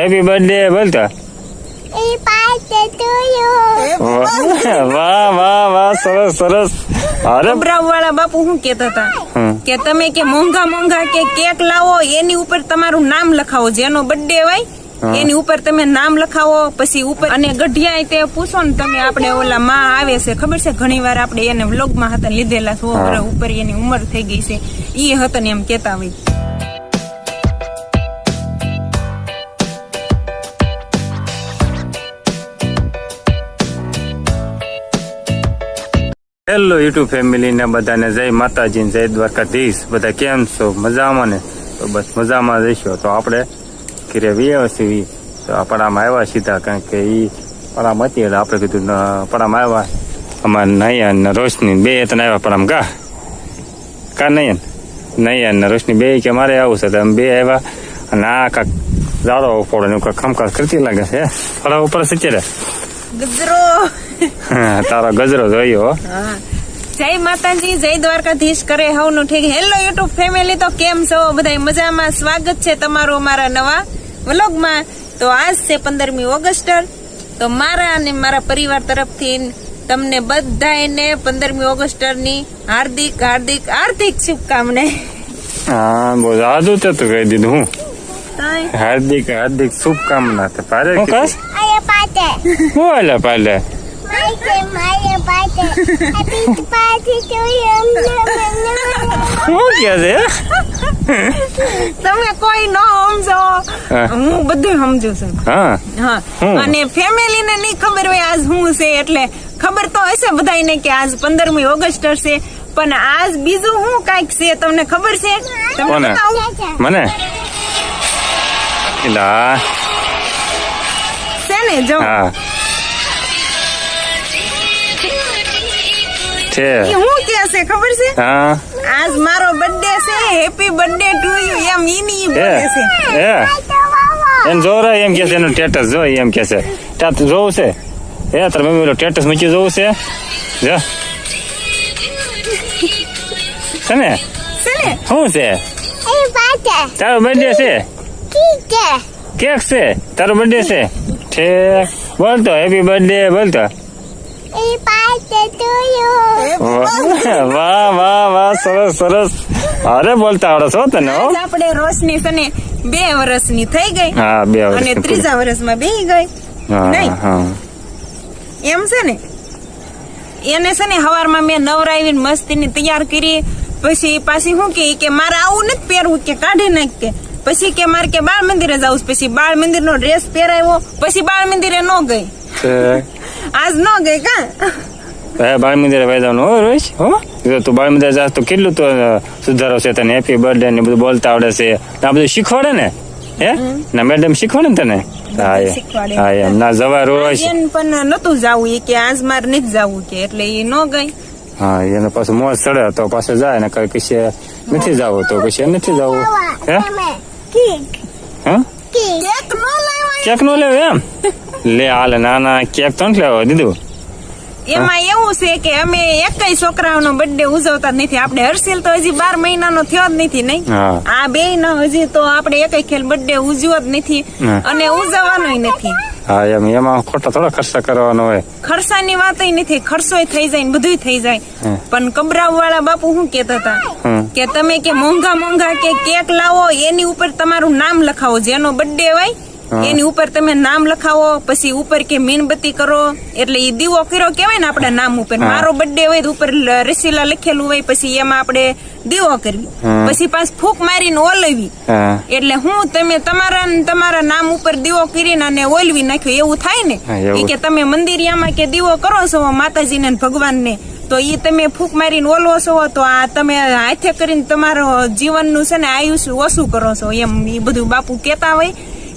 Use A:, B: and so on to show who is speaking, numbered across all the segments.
A: Happy birthday બોલતો. વાહ વાહ. વાહ સરસ સરસ. અરે.
B: વાળા બાપુ શું કેતા હતા? કે તમે કે મોંઘા મોંઘા કે કેક લાવો એની ઉપર તમારું નામ લખાવો જેનો બર્થડે હોય એની ઉપર તમે નામ લખાવો પછી ઉપર અને ગઢિયા તે પૂછો ને તમે આપણે ઓલા માં આવે છે ખબર છે? ઘણી વાર આપણે એને વ્લોગમાં હતા લીધેલા સો ઉપર એની ઉંમર થઈ ગઈ છે. ઈ હતા ને એમ કેતા હોય.
A: હેલો યુટ્યુબ ફેમિલી ને બધાને જય માતાજી જય દ્વારકાધીશ. બધા કેમ છો? મજામાં ને? તો બસ મજામાં રહીશો. તો આપણે ઘરે છીએ. તો આ પડામાં આવ્યા સીધા કારણ કે એ પડામાં હતી એટલે આપણે કીધું પડામાં આવ્યા. અમારે નયન ને રોશની બે તને આવ્યા પડામાં. કા કા નયન? નયન ને રોશની બે કે મારે આવું છે. તો અમે બે આવ્યા અને આ કાંક જાડો ફોડો ને કાંક ખમખાસ કરતી લાગે છે. પડા ઉપર સચેરે
B: ગજરો!
A: તારો ગજરો જોયો
B: જય માતાજી જય દ્વારકાધીશ કરે હવનું ઠીક. હેલો યુટ્યુબ ફેમિલી તો કેમ છો? બધા મજામાં? સ્વાગત છે તમારું અમારા નવા વ્લોગમાં. તો આજ છે પંદરમી ઓગસ્ટ તો મારા અને મારા પરિવાર તરફથી તમને બધાને પંદરમી ઓગસ્ટરની હાર્દિક હાર્દિક હાર્દિક શુભકામના
A: હા બહુ તો કહી દીધું હું. હાર્દિક હાર્દિક શુભકામના. બોલે પાલે શું કે છે?
B: તમે કોઈ ન સમજો.
A: હું.
B: બધું સમજુ છું.
A: હા.
B: હા. અને ફેમિલી ને નહીં ખબર હોય આજ શું છે એટલે ખબર તો હશે બધાને કે આજ પંદરમી ઓગસ્ટ હશે. પણ આજ બીજું શું કાંઈક છે તમને ખબર છે? તમને
A: મને?
B: છે ને જો.
A: હા. છે.
B: હું કે છે? ખબર છે?
A: હા.
B: આજ મારો બર્થડે છે. હેપી બર્થડે ટુ યુ એમ ઈની બોલે છે.
A: હે. એમ જોરા એમ કે છે એનું સ્ટેટસ જો એમ કે છે. ત્યાં જોવું છે. હે તાર મમ્મી ઓલો સ્ટેટસ મૂકી જોવું છે? જો. છે ને? શું છે. તારો બર્થડે છે. કેક છે? તારો બર્થડે છે? ઠીક. બોલતો હેપી બર્થડે બોલતો. વાહ વાહ વાહ સરસ સરસ. અરે બોલતા આવડે છો તને
B: આપણે રોશની છે બે વર્ષની થઈ ગઈ
A: હા બે
B: અને ત્રીજા વર્ષમાં બે ગઈ. નહીં. એમ છે ને? એને છે ને હવારમાં મેં નવરાવીને મસ્તીની તૈયાર કરી. પછી પાછી શું કે કે મારે આવું નથી પહેરવું કે કાઢી નાખ કે. પછી કે મારે કે બાળ મંદિરે જવું પછી બાળ મંદિર નો ડ્રેસ પહેરાવ્યો. પછી બાળ મંદિરે ન ગઈ. આજ ન ગઈ કા?
A: હે બાળ મંદિરે હો રોજ હો? જો તું બાળ મંદિરે જાસ તો કેટલું તો સુધારો છે તને? હેપી બર્થડે ને બધું બોલતા આવડે છે. આ બધું શીખવાડે ને? હે? ના મેડમ શીખવાડે ને તને? હા હા એમ. ના જવા રોજ.
B: પણ નતું જવું કે આજ મારે નથી જવું કે એટલે એ ન ગઈ.
A: હા એને પાછું મોજ ચડે તો પાછું જાય ને કઈ કશે નથી જવું તો કશે નથી જવું. હે. હા?
B: કેક નો
A: લેવો એમ? લે હાલે ના ના કેક તો નથી લેવો દીધું
B: એમાં એવું છે કે અમે એકય છોકરાઓનો બર્થડે ઉજવતા નથી. આપણે હર્ષિલ તો હજી બાર મહિનાનો થયો જ નથી નહીં. આ બે નો હજી તો આપણે એકય ખેલ બર્થડે ઉજવ્યો જ નથી અને ઉજવવાનો નથી.
A: હા એમ એમાં ખોટા થોડા ખર્ચા કરવાનો હોય.
B: ખર્ચાની વાત નથી. ખર્ચોય થઈ જાય ને બધુંય થઈ જાય. પણ કબરાવ વાળા બાપુ શું કેતા હતા? કે તમે કે મોંઘા મોંઘા કે કેક લાવો એની ઉપર તમારું નામ લખાવો. જેનો બર્થડે હોય. એની ઉપર તમે નામ લખાવો પછી ઉપર કે મીણબત્તી કરો એટલે એ દીવો કર્યો કેવાય ને આપણા નામ ઉપર. મારો બર્થડે હોય ઉપર રસીલા લખેલું હોય પછી એમાં આપણે દીવો કરવી. પછી પાછ ફૂક મારીને ઓલવી. એટલે હું તમે તમારા તમારા નામ ઉપર દીવો કરીને અને ઓલવી નાખ્યો. એવું થાય ને? કે તમે મંદિરિયામાં કે દીવો કરો છો માતાજીને ને ભગવાનને તો ઈ તમે ફૂંક મારીને ઓલવો છો તો આ તમે હાથે કરીને તમારો જીવનનું છે ને આયુષ્ય ઓછું કરો છો. એમ ઈ બધું બાપુ કેતા હોય.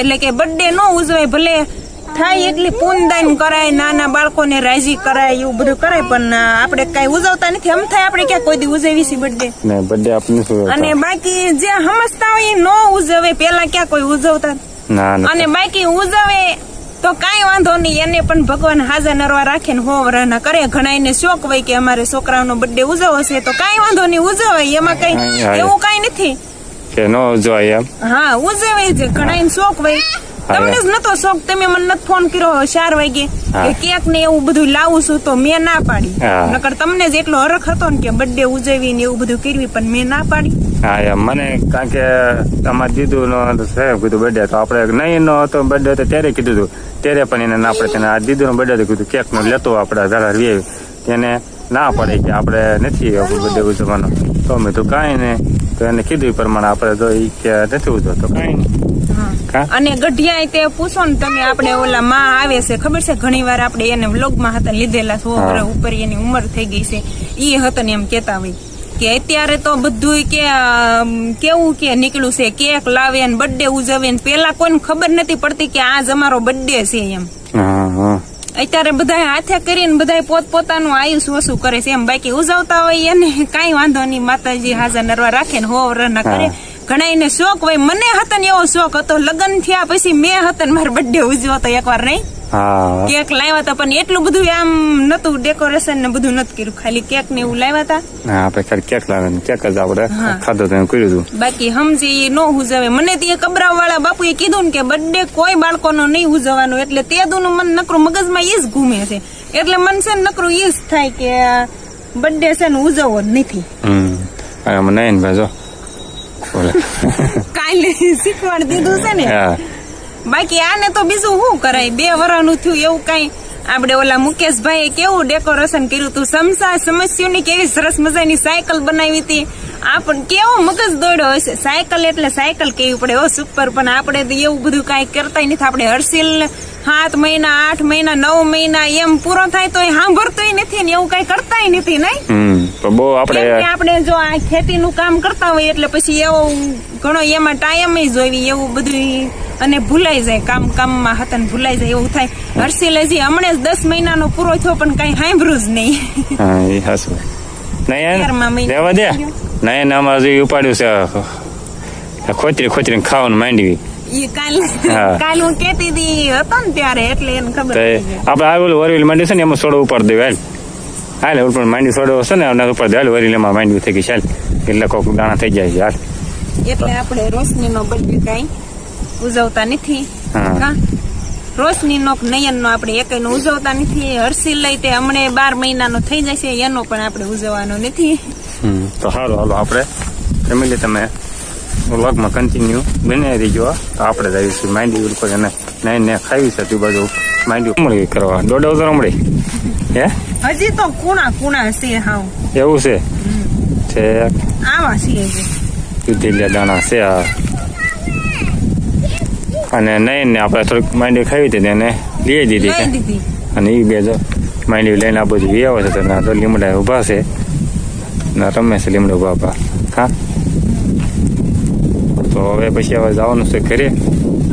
B: એટલે કે બર્થડે ન ઉજવાય ભલે થાય એટલી પૂનદાન કરાય નાના બાળકોને રાજી કરાય એવું બધું કરાય પણ આપણે કઈ ઉજવતા નથી. એમ થાય આપણે ક્યાં કોઈ દી ઉજવી છે બર્થડે
A: ને બર્થડે આપણે
B: અને બાકી જે સમજતા હોય એ ન ઉજવે પેલા ક્યાં કોઈ ઉજવતા? અને બાકી ઉજવે તો કાંઈ વાંધો નહીં એને પણ ભગવાન હાજર નરવા રાખે ને હોવરાના કરે. ઘણા એને શોખ હોય કે અમારે છોકરાઓનો બર્થડે ઉજવો છે તો કાંઈ વાંધો નહીં ઉજવાય. એમાં કઈ. એવું કાંઈ નથી.
A: કે નો જોવાય એમ.
B: હા ઉજવે છે ઘણા શોખ
A: ભાઈ
B: તમને જ નતો શોખ તમે મને નથી ફોન કર્યો ચાર વાગે. કે કેક ને એવું બધું લાવું છું તો મેં ના પાડી. નકર તમને જ એટલો હરખ હતો ને કે બર્થડે ઉજવી ને એવું બધું કરવી પણ મેં ના પાડી.
A: હા એમ. મને કારણ કે તમારે દીધું નો છે કીધું બર્થડે તો આપણે નહીં નો હતો બર્થડે હતો ત્યારે કીધું હતું ત્યારે પણ એને ના પડે. તેને આ દીધું નો બર્થડે કીધું કેક નો લેતો આપણે જરા રે તેને ના પડે કે આપણે નથી બર્થડે ઉજવવાનો. તો મેં તો કાંઈ ને તો એને કીધું એ પ્રમાણે આપણે તો ઈ કે નથી ઉજવો તો કાંઈ.
B: અને ગઢિયા તે પૂછો ને તમે આપણે ઓલા માં આવે છે ખબર છે? ઘણી વાર આપણે એને વ્લોગમાં હતા લીધેલા સો વર્ષ ઉપર એની ઉંમર થઈ ગઈ છે. ઈ હતા ને એમ કેતા હોય કે અત્યારે તો બધું કે કેવું કે નીકળ્યું છે? કેક લાવે ને બર્થડે ઉજવે ને પેલા કોઈને ખબર નથી પડતી કે આજ અમારો બર્થડે છે એમ.
A: હા હા.
B: અત્યારે બધા હાથે કરીને બધા પોત પોતાનું આયુષ ઓછું કરે છે એમ બાકી ઉજવતા હોય એને કાંઈ વાંધો નહીં માતાજી હાજર નરવા રાખે ને હો ના કરે. ઘણા એને શોખ હોય. મને હતન એવો શોખ હતો. લગ્ન થયા પછી મેં હતો ને મારો બર્થડે ઉજવ્યો હતો એકવાર નહીં. કેક લાવ્યા હતા પણ એટલું બધું આમ નતું. ડેકોરેશન ને બધું નથી કર્યું. ખાલી કેક ને એવું લાવ્યા હતા.
A: હા આપણે ખાલી કેક લાવે કેક જ આપણે ખાધો તો કર્યું હતું.
B: બાકી સમજી એ નો ઉજવે. મને તે કબરાવ વાળા બાપુએ કીધું ને કે બર્થડે કોઈ બાળકોનો નહીં ઉજવવાનો. એટલે તે દુનું મન નકરું મગજમાં એ જ ઘૂમે છે. એટલે મન છે નકરું એ જ થાય કે બર્થડે છે ને ઉજવવો નથી.
A: હમ. અને નહીં ભાઈ જો.
B: કાલે શીખવાડ દીધું છે ને. બાકી આને તો બીજું શું કરાય? બે વર્ષનું થયું એવું કઈ? આપણે ઓલા મુકેશભાઈએ કેવું ડેકોરેશન કર્યું હતું સમસા સમસ્યાની કેવી સરસ મજાની સાયકલ બનાવી હતી. આપણ કેવો મગજ દોડ્યો હશે? સાયકલ એટલે સાયકલ કેવી પડે? ઓ સુપર પણ આપણે તો એવું બધું કાંઈ કરતા નથી. આપણે હર્ષિલ સાત મહિના આઠ મહિના નવ મહિના એમ પૂરો થાય તો સાંભળતોય નથી ને એવું કાંઈ કરતાય નથી નહીં?
A: તો બહુ આપણે
B: આપણે જો આ ખેતીનું કામ કરતા હોય એટલે પછી એવો ઘણો એમાં ટાઈમ જોઈ એવું બધું અને ભૂલાઈ જાય કામ કામમાં હતા ને ભૂલાઈ જાય એવું થાય. હર્ષિલ હજી હમણાં જ દસ મહિનાનો પૂરો થયો પણ કઈ સાંભળ્યું જ નહીં.
A: એ દે નહીં અમારે જે ઉપાડ્યું છે ખોતરી ખોતરી ખાવાનું માંડવી.
B: ઈ કાલ
A: હા.
B: કાલ હું કેતી હતી હતો ને ત્યારે એટલે એને ખબર
A: તો
B: પડી ગઈ.
A: આપણે આ ઓલું વરવીલ માંડ્યું છે ને એમાં સોડો ઉપાડ દેવાય હાલ હાલ ઉપર માંડવી સોડો હશે ને એના ઉપર હાલ વરીલ એમાં માંડવી થઈ ગઈ ચાલ એટલે કોક દાણા થઈ જાય છે હાલ.
B: એટલે આપણે રોશની નો બર્થડે કઈ ઉજવતા નથી.
A: હા.
B: રોશની નો નયન નો આપણે એક ઉજવતા નથી. હર્ષિલ લઈ તે હમણે બાર મહિનાનો થઈ જશે એનો પણ આપણે ઉજવવાનો નથી.
A: તો સારું હાલો આપણે ફેમિલી તમે વ્લોગમાં કન્ટિન્યુ બને દેજો તો આપણે જઈશું માંડી ઉપર અને નહીં ને ખાવી છે તું બાજુ. માંડી ઉમળી કરવા. દોઢ હજાર ઉમળી હે?
B: હજી તો કુણા કુણા છે હાવ.
A: એવું છે? છે.
B: આવા છે
A: દૂધેલિયા દાણા છે આ અને નહીં ને આપણે થોડીક માંડી ખાવી હતી એને લઈ દીધી અને એ બે જો માંડવી લઈને આ બધું વ્યવ છે તો તો લીમડા ઊભા છે. ના રમે છે લીમડા ઊભા હા તો હવે પછી હવે જવાનું છે ઘરે.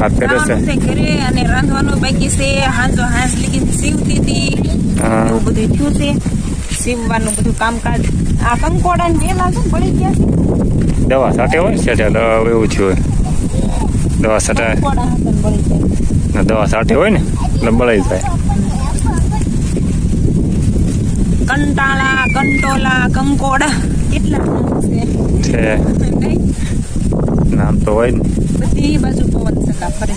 A: હાથ કરે છે.
B: ઘરે અને રાંધવાનું બાકી છે. હાંજો હાંસ લીધી સીવતી હતી. એવું બધું થયું છે. સીવવાનું બધું કામકાજ. આ કંકોડા ને શું પડી ગયા છે.
A: દવા સાટે હોય સાટે એવું થયું દવા સાટે દવા સાટે હોય ને એટલે બળાઈ જાય.
B: કંટાળા કંટોલા કંકોડા કેટલા છે?
A: નામ તો હોય ને.
B: બધી બાજુ પવન સકા ફરે